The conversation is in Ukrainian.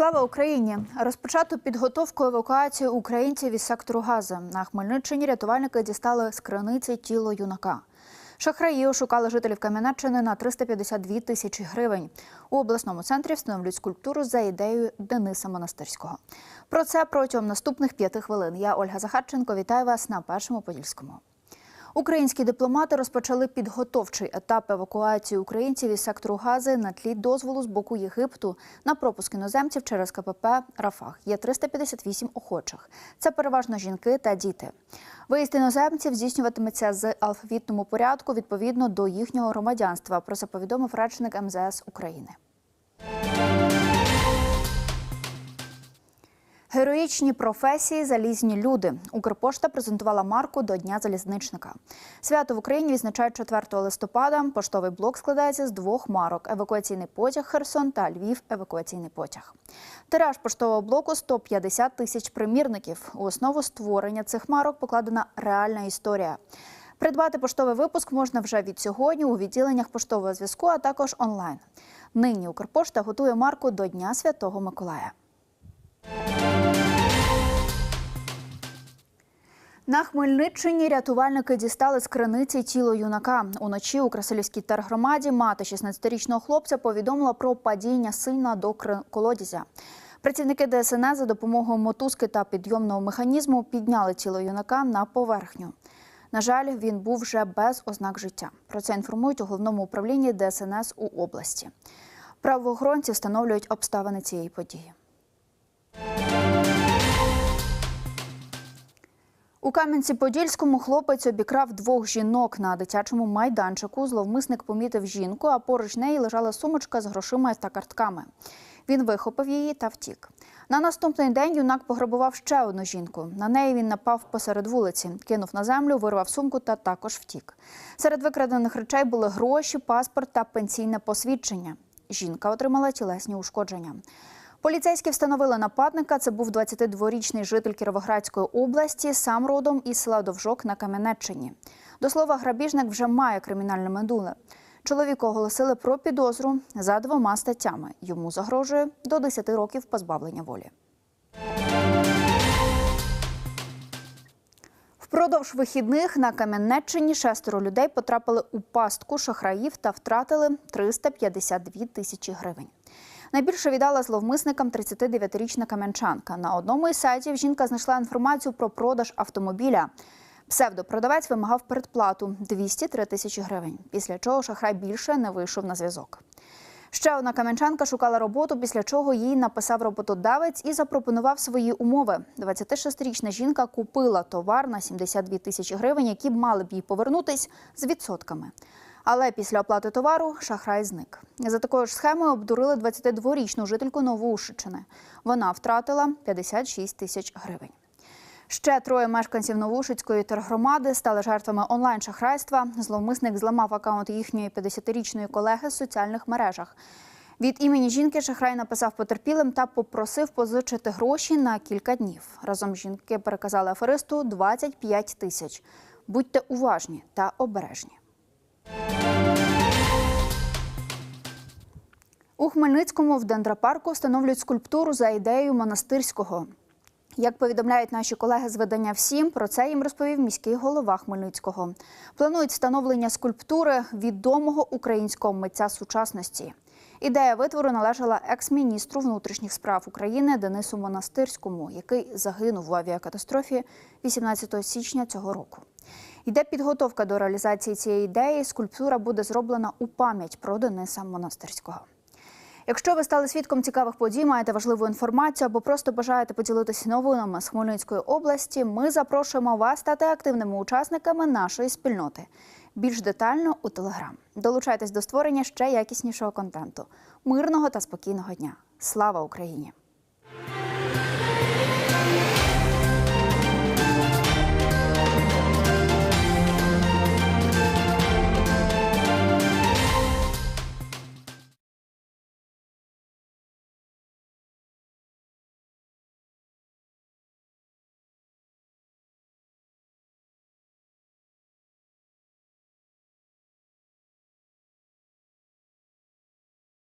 Слава Україні! Розпочато підготовку евакуації українців із сектору Гази. На Хмельниччині рятувальники дістали з криниці тіло юнака. Шахраї ошукали жителів Кам'янеччини на 352 тисячі гривень. У обласному центрі встановлюють скульптуру за ідеєю Дениса Монастирського. Про це протягом наступних п'яти хвилин. Я Ольга Захарченко. Вітаю вас на першому подільському. Українські дипломати розпочали підготовчий етап евакуації українців із сектору Гази на тлі дозволу з боку Єгипту на пропуск іноземців через КПП Рафах. Є 358 охочих. Це переважно жінки та діти. Виїзд іноземців здійснюватиметься з алфавітному порядку відповідно до їхнього громадянства. Про це повідомив речник МЗС України. Героїчні професії, залізні люди. Укрпошта презентувала марку до Дня залізничника. Свято в Україні відзначають 4 листопада. Поштовий блок складається з двох марок: евакуаційний потяг Херсон та Львів. Евакуаційний потяг. Тираж поштового блоку 150 тисяч примірників. У основу створення цих марок покладена реальна історія. Придбати поштовий випуск можна вже від сьогодні у відділеннях поштового зв'язку, а також онлайн. Нині Укрпошта готує марку до Дня Святого Миколая. На Хмельниччині рятувальники дістали з криниці тіло юнака. Уночі у Красилівській тергромаді мати 16-річного хлопця повідомила про падіння сина до колодязя. Працівники ДСНС за допомогою мотузки та підйомного механізму підняли тіло юнака на поверхню. На жаль, він був вже без ознак життя. Про це інформують у головному управлінні ДСНС у області. Правоохоронці встановлюють обставини цієї події. У Кам'янці-Подільському хлопець обікрав двох жінок на дитячому майданчику. Зловмисник помітив жінку, а поруч неї лежала сумочка з грошима та картками. Він вихопив її та втік. На наступний день юнак пограбував ще одну жінку. На неї він напав посеред вулиці, кинув на землю, вирвав сумку та також втік. Серед викрадених речей були гроші, паспорт та пенсійне посвідчення. Жінка отримала тілесні ушкодження. Поліцейські встановили нападника. Це був 22-річний житель Кіровоградської області, сам родом із села Довжок на Кам'янеччині. До слова, грабіжник вже має кримінальне минуле. Чоловіку оголосили про підозру за двома статтями. Йому загрожує до 10 років позбавлення волі. Впродовж вихідних на Кам'янеччині шестеро людей потрапили у пастку шахраїв та втратили 352 тисячі гривень. Найбільше віддала зловмисникам 39-річна кам'янчанка. На одному із сайтів жінка знайшла інформацію про продаж автомобіля. Псевдопродавець вимагав передплату 203 тисячі гривень, після чого шахрай більше не вийшов на зв'язок. Ще одна кам'янчанка шукала роботу, після чого їй написав роботодавець і запропонував свої умови. 26-річна жінка купила товар на 72 тисячі гривень, які б мали б їй повернутись з відсотками. Але після оплати товару шахрай зник. За такою ж схемою обдурили 22-річну жительку Новоушичини. Вона втратила 56 тисяч гривень. Ще троє мешканців Новушицької тергромади стали жертвами онлайн-шахрайства. Зловмисник зламав акаунт їхньої 50-річної колеги в соціальних мережах. Від імені жінки шахрай написав потерпілим та попросив позичити гроші на кілька днів. Разом жінки переказали аферисту 25 тисяч. Будьте уважні та обережні. У Хмельницькому в дендропарку встановлюють скульптуру за ідеєю монастирського. Як повідомляють наші колеги з видання «Всім», про це їм розповів міський голова Хмельницького. Планують встановлення скульптури відомого українського митця сучасності. Ідея витвору належала екс-міністру внутрішніх справ України Денису Монастирському, який загинув в авіакатастрофі 18 січня цього року. Йде підготовка до реалізації цієї ідеї. Скульптура буде зроблена у пам'ять про Дениса Монастирського. Якщо ви стали свідком цікавих подій, маєте важливу інформацію або просто бажаєте поділитися новинами з Хмельницької області, ми запрошуємо вас стати активними учасниками нашої спільноти. Більш детально у Телеграм. Долучайтесь до створення ще якіснішого контенту. Мирного та спокійного дня. Слава Україні!